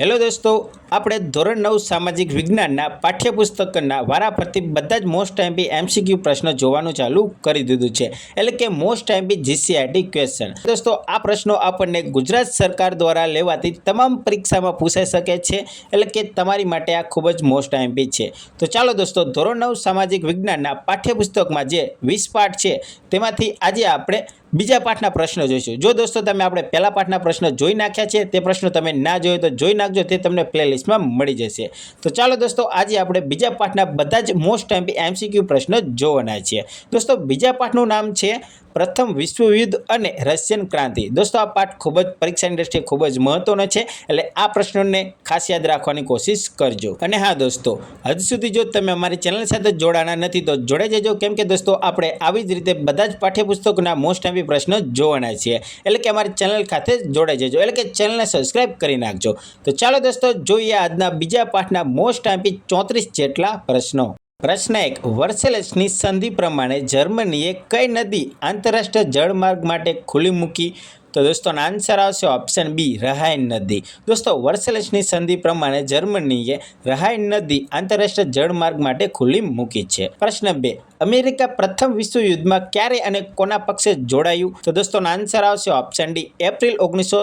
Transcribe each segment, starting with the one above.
Hello દોસ્તો, આપણે ધોરણ નવ સામાજિક વિજ્ઞાનના પાઠ્યપુસ્તકના વારાફરતી બધા જ મોસ્ટ એમપી એમસીક્યુ પ્રશ્ન જોવાનું ચાલુ કરી દીધું છે. એટલે કે મોસ્ટ એમપી જીસીઆરટી ક્વેશ્ચન દોસ્તો, આ પ્રશ્નો આપણને ગુજરાત સરકાર દ્વારા લેવાતી તમામ પરીક્ષામાં પૂછાઈ શકે છે. એટલે કે તમારી માટે આ ખૂબ જ મોસ્ટ એમપી છે. તો ચાલો દોસ્તો, ધોરણ નવ સામાજિક વિજ્ઞાનના પાઠ્યપુસ્તકમાં જે વીસ પાઠ છે, તેમાંથી આજે આપણે બીજા પાઠના પ્રશ્નો જોઈશું. જો દોસ્તો તમે આપણે પહેલા પાઠના પ્રશ્નો જોઈ નાખ્યા છે, તે પ્રશ્નો તમે ના જોયો તો જોઈ નાખજો, તે તમને પ્લેલિસ્ટમાં મળી જશે. તો ચાલો દોસ્તો, આજે આપણે બીજા પાઠના બધા જ મોસ્ટ ટાઈમ એમસીક્યુ પ્રશ્નો જોવાના છીએ દોસ્તો, બીજા પાઠનું નામ છે પ્રથમ વિશ્વયુદ્ધ અને રશિયન ક્રાંતિ. દોસ્તો, આ પાઠ ખૂબ જ પરીક્ષાની દ્રષ્ટિએ ખૂબ જ મહત્વનો છે, એટલે આ પ્રશ્નોને ખાસ યાદ રાખવાની કોશિશ કરજો. અને હા, દોસ્તો હજુ સુધી જો તમે અમારી ચેનલ સાથે જોડાણા નથી, તો જોડાઈ જજો. કેમ કે, દોસ્તો, આપણે આવી જ રીતે બધા જ પાઠ્યપુસ્તકોના મોસ્ટ એમપી પ્રશ્નો જોવાના છીએ. એટલે કે અમારી ચેનલ ખાતે જોડાઈ જજો. એટલે કે ચેનલને સબસ્ક્રાઈબ કરી નાખજો. તો ચાલો, દોસ્તો, જોઈએ આજના બીજા પાઠના મોસ્ટ એમપી ચોત્રીસ જેટલા પ્રશ્નો. પ્રશ્ન એક, વર્સેલેસની સંધિ પ્રમાણે જર્મનીએ કઈ નદી આંતરરાષ્ટ્રીય જળમાર્ગ માટે ખુલ્લી મૂકી? તો દોસ્તોનો આન્સર આવશે ઓપ્શન બી રહાઈન નદી. દોસ્તો, વર્સેલેસની સંધિ પ્રમાણે જર્મનીએ રહાઈન નદી આંતરરાષ્ટ્રીય જળમાર્ગ માટે ખુલ્લી મૂકી છે. પ્રશ્ન બે, અમેરિકા પ્રથમ વિશ્વયુદ્ધમાં ક્યારે અને કોના પક્ષે જોડાયું? તો દોસ્તોનો આન્સર આવશે ઓપ્શન ડી એપ્રિલ ઓગણીસો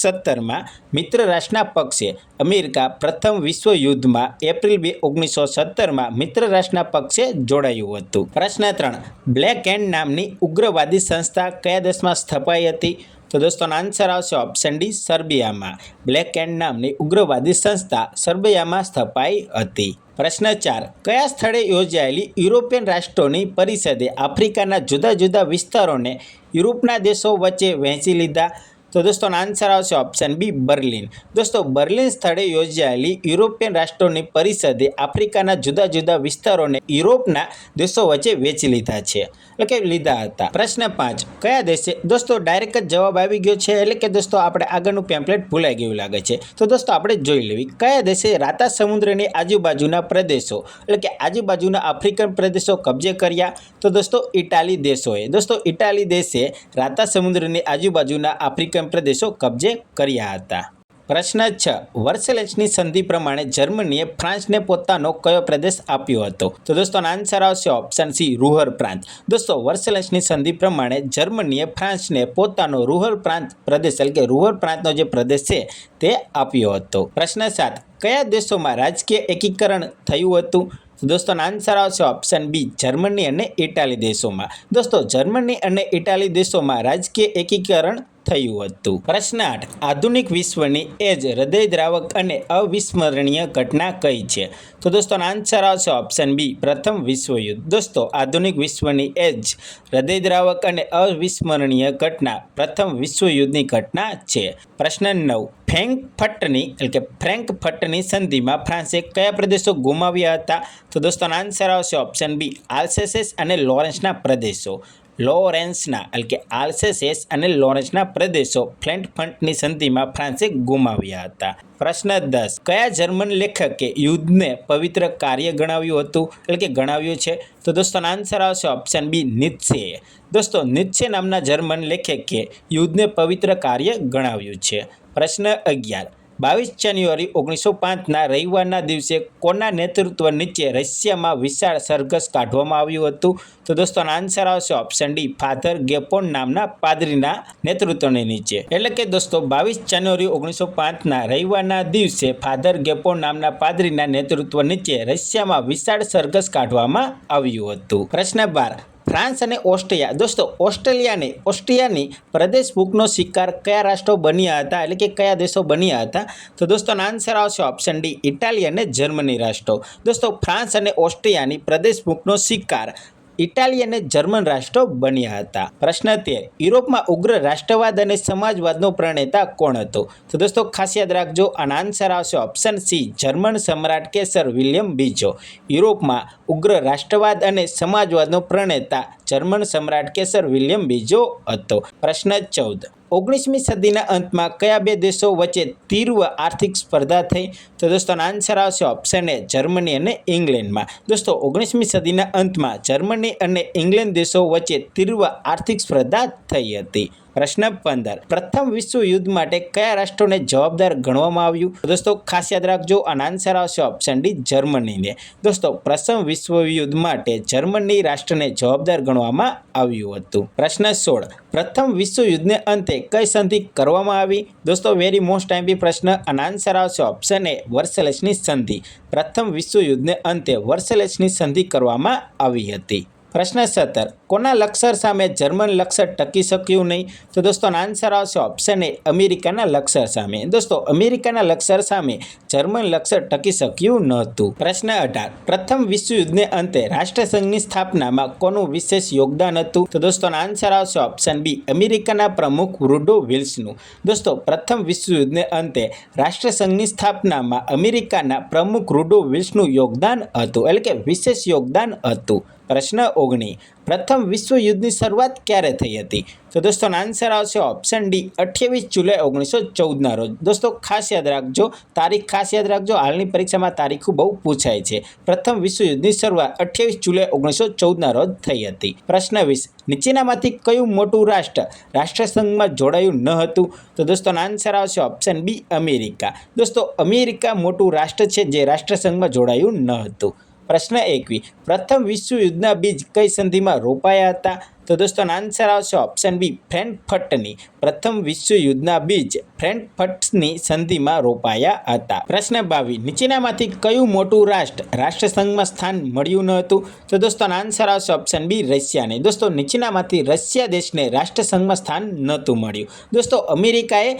સત્તરમાં મિત્ર રાષ્ટ્રના પક્ષે અમેરિકા પ્રથમ વિશ્વયુદ્ધમાં એપ્રિલ બે ઓગણીસો સત્તરમાં મિત્ર રાષ્ટ્રના પક્ષે જોડાયું હતું. પ્રશ્ન ત્રણ, બ્લેક એન્ડ નામની ઉગ્રવાદી સંસ્થા કયા દેશમાં સ્થપાઈ હતી? તો દોસ્તોનો આન્સર આવશે ઓપ્શન ડી, સર્બિયામાં. બ્લેક એન્ડ નામની ઉગ્રવાદી સંસ્થા સર્બિયામાં સ્થપાઈ હતી. પ્રશ્ન ચાર, કયા સ્થળે યોજાયેલી યુરોપિયન રાષ્ટ્રોની પરિષદે આફ્રિકાના જુદા જુદા વિસ્તારોને યુરોપના દેશો વચ્ચે વહેંચી લીધા? તો દોસ્તોનો આન્સર આવશે ઓપ્શન બી બર્લિન. દોસ્તો, બર્લિન સ્થળે યોજાયેલી યુરોપિયન રાષ્ટ્રોની પરિષદે આફ્રિકાના જુદા જુદા વિસ્તારોને યુરોપના દેશો વચ્ચે વેચી લીધા છે. એટલે કે લીધા હતા. પ્રશ્ન પાંચ, કયા દેશે? દોસ્તો ડાયરેક્ટ જ જવાબ આવી ગયો છે. એટલે કે દોસ્તો, આપણે આગળનું પેમ્પલેટ ભૂલાઈ ગયું લાગે છે. તો દોસ્તો, આપણે જોઈ લેવી. કયા દેશે રાતા સમુદ્રની આજુબાજુના પ્રદેશો, એટલે કે આજુબાજુના આફ્રિકન પ્રદેશો કબજે કર્યા? તો દોસ્તો, ઇટાલી દેશોએ. દોસ્તો, ઇટાલી દેશે રાતા સમુદ્રની આજુબાજુના આફ્રિકન પ્રદેશો કબજે કર્યા હતા. પ્રશ્ન છ. વર્ષલેચની સંધિ પ્રમાણે જર્મનીએ ફ્રાન્સને પોતાનો કયો પ્રદેશ આપ્યો હતો? તો દોસ્તો આન્સર આવશે ઓપ્શન સી રૂહર પ્રાંત. દોસ્તો, વર્ષલેચની સંધિ પ્રમાણે જર્મનીએ ફ્રાન્સને પોતાનો રૂહર પ્રાંત પ્રદેશ, એટલે કે રૂહર પ્રાંતનો જે પ્રદેશ છે, તે આપ્યો હતો. પ્રશ્ન સાત. કયા દેશોમાં રાજકીય એકીકરણ થયું હતું? દોસ્તોનો આન્સર આવશે ઓપ્શન બી જર્મની અને ઇટાલી દેશોમાં. દોસ્તો, જર્મની અને ઇટાલી દેશોમાં રાજકીય એકીકરણ થયું હતું. પ્રશ્ન આઠ, આધુનિક વિશ્વની એ જ હૃદયદ્રાવક અને અવિસ્મરણીય ઘટના કઈ છે? તો દોસ્તોનો આન્સર આવશે ઓપ્શન બી પ્રથમ વિશ્વયુદ્ધ. દોસ્તો, આધુનિક વિશ્વની એ જ હૃદયદ્રાવક અને અવિસ્મરણીય ઘટના પ્રથમ વિશ્વયુદ્ધની ઘટના છે. પ્રશ્ન નવ ફ્રેન્કફર્ટની, એટલે કે ફ્રેન્કફર્ટની સંધિમાં ફ્રાન્સે કયા પ્રદેશો ગુમાવ્યા હતા? તો દોસ્તોનો આન્સર આવશે ઓપ્શન બી આલ્સેસેસ અને લોરેન્સના પ્રદેશો. લોરેન્સના, એટલે કે આલ્સેસેસ અને લોરેન્સના પ્રદેશો ફ્રેન્કફર્ટની સંધિમાં ફ્રાન્સે ગુમાવ્યા હતા. પ્રશ્ન દસ, કયા જર્મન લેખકે યુદ્ધને પવિત્ર કાર્ય ગણાવ્યું હતું? એટલે કે ગણાવ્યું છે. તો દોસ્તોનો આન્સર આવશે ઓપ્શન બી નિત્સે. દોસ્તો, નિત્સે નામના જર્મન લેખકે યુદ્ધને પવિત્ર કાર્ય ગણાવ્યું છે. પ્રશ્ન અગિયાર. બાવીસ જાન્યુઆરી ઓગણીસો પાંચના રવિવારના દિવસે કોના નેતૃત્વ નીચે રશિયામાં વિશાળ સરઘસ કાઢવામાં આવ્યું હતું? તો દોસ્તોનો આન્સર આવશે ઓપ્શન ડી ફાધર ગેપોન નામના પાદરીના નેતૃત્વની નીચે. એટલે કે દોસ્તો, બાવીસ જાન્યુઆરી ઓગણીસો પાંચના રવિવારના દિવસે ફાધર ગેપોન નામના પાદરીના નેતૃત્વ નીચે રશિયામાં વિશાળ સરઘસ કાઢવામાં આવ્યું હતું. પ્રશ્ન બાર ફ્રાન્સ અને ઓસ્ટ્રિયા. દોસ્તો, ઓસ્ટ્રેલિયાની, ઓસ્ટ્રિયાની પ્રદેશ ભૂખનો શિકાર કયા રાષ્ટ્રો બન્યા હતા? એટલે કે કયા દેશો બન્યા હતા? તો દોસ્તોનો આન્સર આવશે ઓપ્શન ડી ઇટાલી અને જર્મની રાષ્ટ્રો. દોસ્તો, ફ્રાન્સ અને ઓસ્ટ્રિયાની પ્રદેશ ભૂખનો શિકાર ઇટાલી અને જર્મન રાષ્ટ્રો બન્યા હતા. પ્રશ્ન તેર, યુરોપમાં ઉગ્ર રાષ્ટ્રવાદ અને સમાજવાદનો પ્રણેતા કોણ હતો? તો દોસ્તો, ખાસ યાદ રાખજો, આનો આન્સર આવશે ઓપ્શન સી જર્મન સમ્રાટ કેસર વિલિયમ બીજો. યુરોપમાં ઉગ્ર રાષ્ટ્રવાદ અને સમાજવાદનો પ્રણેતા જર્મન સમ્રાટ કેસર વિલિયમ બીજો હતો. પ્રશ્ન ચૌદ. ઓગણીસમી સદીના અંતમાં કયા બે દેશો વચ્ચે તીવ્ર આર્થિક સ્પર્ધા થઈ? તો દોસ્તોનો આન્સર આવશે ઓપ્શન એ, જર્મની અને ઇંગ્લેન્ડમાં. દોસ્તો, ઓગણીસમી સદીના અંતમાં જર્મની અને ઇંગ્લેન્ડ દેશો વચ્ચે તીવ્ર આર્થિક સ્પર્ધા થઈ હતી. પ્રશ્ન પંદર. પ્રથમ વિશ્વ યુદ્ધ માટે કયા રાષ્ટ્રોને જવાબદાર ગણવામાં આવ્યું? દોસ્તો, ખાસ યાદ રાખજો અને આન્સર આવશે ઓપ્શન ડી, જર્મનીને. દોસ્તો, પ્રથમ વિશ્વ યુદ્ધ માટે જર્મની રાષ્ટ્રને જવાબદાર ગણવામાં આવ્યું હતું. પ્રશ્ન સોળ. પ્રથમ વિશ્વ યુદ્ધને અંતે કઈ સંધિ કરવામાં આવી? દોસ્તો વેરી મોસ્ટ ટાઈમ પ્રશ્ન. અને આન્સર આવશે ઓપ્શન એ વર્સેલેસની સંધિ. પ્રથમ વિશ્વ યુદ્ધને અંતે વર્સેલેસની સંધિ કરવામાં આવી હતી. પ્રશ્ન સત્તર, કોના લક્ષર સામે જર્મન લક્ષર ટકી શક્યું નહીં? તો દોસ્તો આન્સર આવશે ઓપ્શન એ અમેરિકાના લક્ષર સામે. દોસ્તો, અમેરિકાના લક્ષર સામે જર્મન લક્ષર ટકી શક્યું નહોતું. પ્રશ્ન અઢાર, પ્રથમ વિશ્વયુદ્ધને અંતે રાષ્ટ્રસંઘની સ્થાપનામાં કોનું વિશેષ યોગદાન હતું? તો દોસ્તો આન્સર આવશે ઓપ્શન બી, અમેરિકાના પ્રમુખ રુડો વિલ્સનું. દોસ્તો, પ્રથમ વિશ્વયુદ્ધને અંતે રાષ્ટ્રસંઘની સ્થાપનામાં અમેરિકાના પ્રમુખ રૂડો વિલ્સનું યોગદાન હતું. એટલે કે વિશેષ યોગદાન હતું. પ્રશ્ન ઓગણી. પ્રથમ વિશ્વયુદ્ધની શરૂઆત ક્યારે થઈ હતી? તો દોસ્તો આન્સર આવશે ઓપ્શન ડી અઠ્યાવીસ જુલાઈ ઓગણીસો ચૌદના રોજ. દોસ્તો, ખાસ યાદ રાખજો, તારીખ ખાસ યાદ રાખજો, હાલની પરીક્ષામાં તારીખો બહુ પૂછાય છે. પ્રથમ વિશ્વયુદ્ધની શરૂઆત અઠ્યાવીસ જુલાઈ ઓગણીસો ચૌદના રોજ થઈ હતી. પ્રશ્ન વીસ, નીચેનામાંથી કયું મોટું રાષ્ટ્ર રાષ્ટ્રસંઘમાં જોડાયું ન હતું? તો દોસ્તો આન્સર આવશે ઓપ્શન બી અમેરિકા. દોસ્તો, અમેરિકા મોટું રાષ્ટ્ર છે જે રાષ્ટ્રસંઘમાં જોડાયું ન હતું. પ્રશ્ન એકવી. પ્રથમ વિશ્વયુદ્ધના બીજ કઈ સંધિમાં રોપાયા હતા? તો દોસ્તો આન્સર આવશે ઓપ્શન બી ફ્રેન્કફર્ટની. પ્રથમ વિશ્વયુદ્ધના બીજ ફ્રેન્કફર્ટની સંધિમાં રોપાયા હતા. પ્રશ્ન બાવી, નીચેનામાંથી કયું મોટું રાષ્ટ્ર રાષ્ટ્રસંઘમાં સ્થાન મળ્યું ન હતું? તો દોસ્તો આન્સર આવશે ઓપ્શન બી રશિયાને. દોસ્તો, નીચેનામાંથી રશિયા દેશને રાષ્ટ્રસંઘમાં સ્થાન નહોતું મળ્યું. દોસ્તો, અમેરિકાએ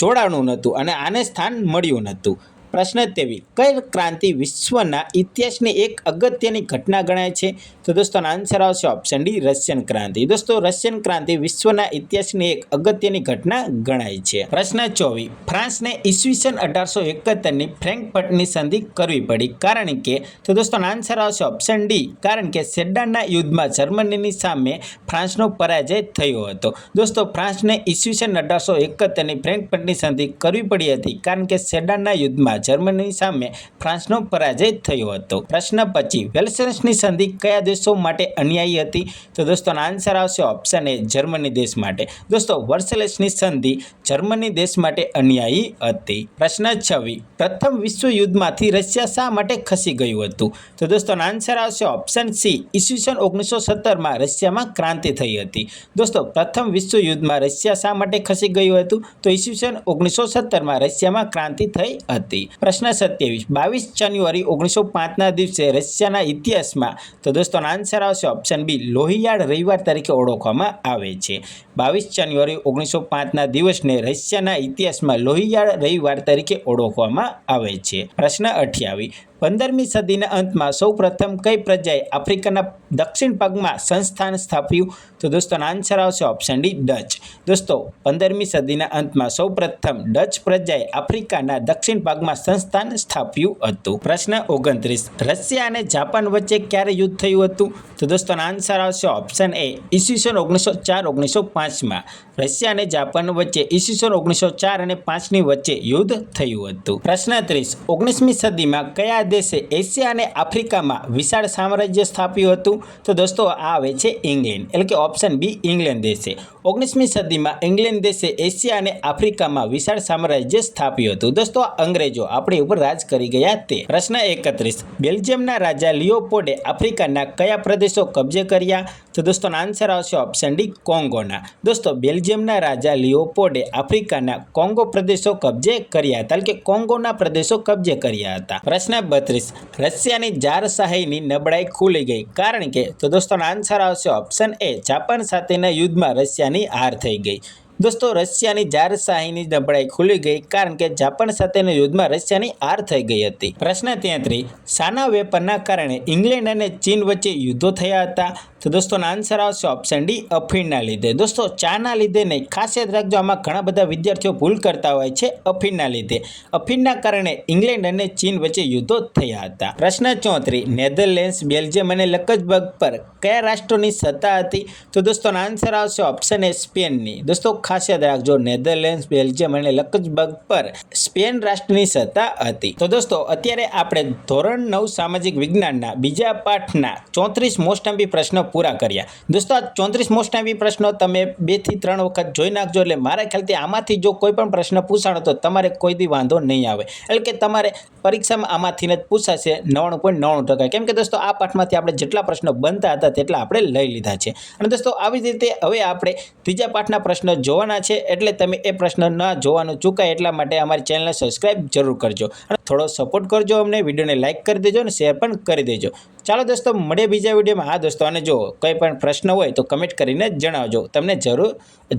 જોડાણું નહોતું અને આને સ્થાન મળ્યું નહોતું. પ્રશ્ન તેવી. કઈ ક્રાંતિ વિશ્વના ઇતિહાસની એક અગત્યની ઘટના ગણાય છે? તો દોસ્તો આન્સર આવશે ઓપ્શન ડી રશિયન ક્રાંતિ. દોસ્તો, રશિયન ક્રાંતિ વિશ્વના ઇતિહાસની એક અગત્યની ઘટના ગણાય છે. પ્રશ્ન ચોવીસ. ફ્રાન્સને ઈસવીસન અઢારસો એકોતેરની ફ્રેન્કફર્ટની સંધિ કરવી પડી. કારણ કે, તો દોસ્તો આન્સર આવશે ઓપ્શન ડી કારણ કે સેડાનના યુદ્ધમાં જર્મનીની સામે ફ્રાન્સનો પરાજય થયો હતો. દોસ્તો, ફ્રાન્સને ઈસવીસન અઢારસો એકોતેરની ફ્રેન્કફર્ટની સંધિ કરવી પડી હતી. કારણ કે સેડાનના યુદ્ધમાં જર્મની સામે ફ્રાન્સનો પરાજય થયો હતો. પ્રશ્ન પછી વેલ્સન્સની સંધિ કયા દેશો માટે અન્યાયી હતી? તો દોસ્તોનો આન્સર આવશે ઓપ્શન એ જર્મની દેશ માટે. દોસ્તો વર્સેલેસની સંધિ જર્મની દેશ માટે અન્યાયી હતી. પ્રશ્ન છવ્વી. પ્રથમ વિશ્વયુદ્ધમાંથી રશિયા શા માટે ખસી ગયું હતું? તો દોસ્તોનો આન્સર આવશે ઓપ્શન સી. ઈસવીસન ઓગણીસો સત્તરમાં રશિયામાં ક્રાંતિ થઈ હતી. દોસ્તો પ્રથમ વિશ્વયુદ્ધમાં રશિયા શા માટે ખસી ગયું હતું? તો ઈસવીસન ઓગણીસો સત્તરમાં રશિયામાં ક્રાંતિ થઈ હતી. પ્રશ્ન સત્યાવીસ. બાવીસ જાન્યુઆરી ઓગણીસો પાંચના દિવસે રશિયાના ઇતિહાસમાં તો દોસ્તો આન્સર આવશે ઓપ્શન બી લોહિયાળ રવિવાર તરીકે ઓળખવામાં આવે છે. બાવીસ જાન્યુઆરી ઓગણીસો પાંચના દિવસને રશિયાના ઇતિહાસમાં લોહિયાળ રવિવાર તરીકે ઓળખવામાં આવે છે. પ્રશ્ન અઠ્યાવીસ પંદરમી સદીના અંતમાં સૌપ્રથમ કઈ પ્રજાએ આફ્રિકાના દક્ષિણ ભાગમાં સંસ્થાન સ્થાપ્યું? તો દોસ્તો આન્સર આવશે ઓપ્શન ડી, ડચ. દોસ્તો, પંદરમી સદીના અંતમાં સૌપ્રથમ ડચ પ્રજાએ આફ્રિકાના દક્ષિણ ભાગમાં સંસ્થાન સ્થાપ્યું હતું? પ્રશ્ન ઓગણત્રીસ. રશિયા અને જાપાન વચ્ચે ક્યારે યુદ્ધ થયું હતું? તો દોસ્તો આન્સર આવશે ઓપ્શન એ, ઈસવીસન ઓગણીસો ચાર, ઓગણીસો પાંચમાં. રશિયા અને જાપાન વચ્ચે ઈસવીસન ઓગણીસો ચાર અને પાંચની વચ્ચે યુદ્ધ થયું હતું. પ્રશ્ન ત્રીસ. ઓગણીસમી સદીમાં કયા દેશે એશિયા અને આફ્રિકામાં વિશાળ સામ્રાજ્ય સ્થાપ્યું હતું. તો દોસ્તો, આ આવે છે ઇંગ્લેન્ડ. એટલે કે ઓપ્શન બી ઇંગ્લેન્ડ દેશે. ઓગણીસમી સદીમાં ઇંગ્લેન્ડ દેશે એશિયા અને આફ્રિકામાં વિશાળ સામ્રાજ્ય સ્થાપ્યું હતું. દોસ્તો અંગ્રેજો આપણી ઉપર રાજ કરી ગયા તે. પ્રશ્ન એકત્રીસ. બેલ્જિયમના રાજા લિયોપોડે આફ્રિકાના કયા પ્રદેશો કબજે કર્યા? તો દોસ્તો આન્સર આવશે ઓપ્શન ડી કોંગોના. દોસ્તો બેલ્જિયમના રાજા લિયોપોડે આફ્રિકાના કોંગો પ્રદેશો કબજે કર્યા હતા. એટલે કે કોંગોના પ્રદેશો કબજે કર્યા હતા. પ્રશ્ન બત્રીસ, રશિયાની જારશાહીની નબળાઈ ખુલી ગઈ કારણ કે, તો દોસ્તો આન્સર આવશે ઓપ્શન એ જાપાન સાથેના યુદ્ધમાં રશિયાની હાર થઈ ગઈ. દોસ્તો, રશિયાની જારશાહીની નબળાઈ ખુલી ગઈ કારણ કે જાપાન સાથેના યુદ્ધમાં રશિયાની હાર થઈ ગઈ હતી. પ્રશ્ન તેત્રીસ સાના વેપારના કારણે ઇંગ્લેન્ડ અને ચીન વચ્ચે યુદ્ધો થયા હતા? તો દોસ્તો આન્સર આવશે ઓપ્શન ડી, અફીણના લીધે. દોસ્તો, ચાના લીધે નહીં, ખાસ યાદ રાખજો, આમાં ઘણા બધા વિદ્યાર્થીઓ ભૂલ કરતા હોય છે અફીણના લીધે. અફીણના કારણે ઇંગ્લેન્ડ અને ચીન વચ્ચે યુદ્ધો થયા હતા. પ્રશ્ન ચોત્રી, નેધરલેન્ડ્સ, બેલ્જિયમ અને લક્ઝબર્ગ પર કયા રાષ્ટ્રોની સત્તા હતી? તો દોસ્તો આન્સર આવશે ઓપ્શન એ સ્પેનની. દોસ્તો ખાસ રાખજો નેધરલેન્ડ્સ, બેલ્જિયમ અને લક્ઝબર્ગ પર સ્પેન રાષ્ટ્રની સત્તા હતી. તો દોસ્તો, અત્યારે આપણે ધોરણ નવ સામાજિક વિજ્ઞાનના બીજા પાઠના ચોત્રીસ મોસ્ટાંબી પ્રશ્નો પૂરા કર્યા. દોસ્તો, આ ચોત્રીસ મોસ્ટાંબી પ્રશ્નો તમે બેથી ત્રણ વખત જોઈ નાખજો, એટલે મારા ખ્યાલથી આમાંથી જો કોઈ પણ પ્રશ્ન પૂછાણો, તો તમારે કોઈ દી વાંધો નહીં આવે. એટલે કે તમારે પરીક્ષામાં આમાંથી જ પૂછાશે નવાણું પોઈન્ટ નવાણું ટકા. કેમ કે દોસ્તો, આ પાઠમાંથી આપણે જેટલા પ્રશ્નો બનતા હતા, તેટલા આપણે લઈ લીધા છે. અને દોસ્તો, આવી જ રીતે હવે આપણે ત્રીજા પાઠના પ્રશ્નો જોવાના છે એટલે તમે એ પ્રશ્ન ન જોવાનું ચૂકાય એટલા માટે અમારી ચેનલને સબસ્ક્રાઈબ જરૂર કરજો અને થોડો સપોર્ટ કરજો અમને, વિડીયોને લાઇક કરી દેજો અને શેર પણ કરી દેજો. ચાલો દોસ્તો, મળીએ બીજા વિડીયોમાં. હા દોસ્તો, અને જો કંઈ પણ પ્રશ્ન હોય તો કમેન્ટ કરીને જણાવજો. તમને જરૂર,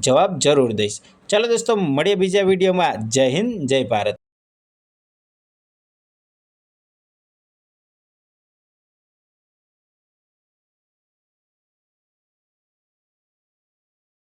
જવાબ જરૂર દઈશ. ચાલો દોસ્તો, મળીએ બીજા વિડીયોમાં. જય હિન્દ, જય ભારત.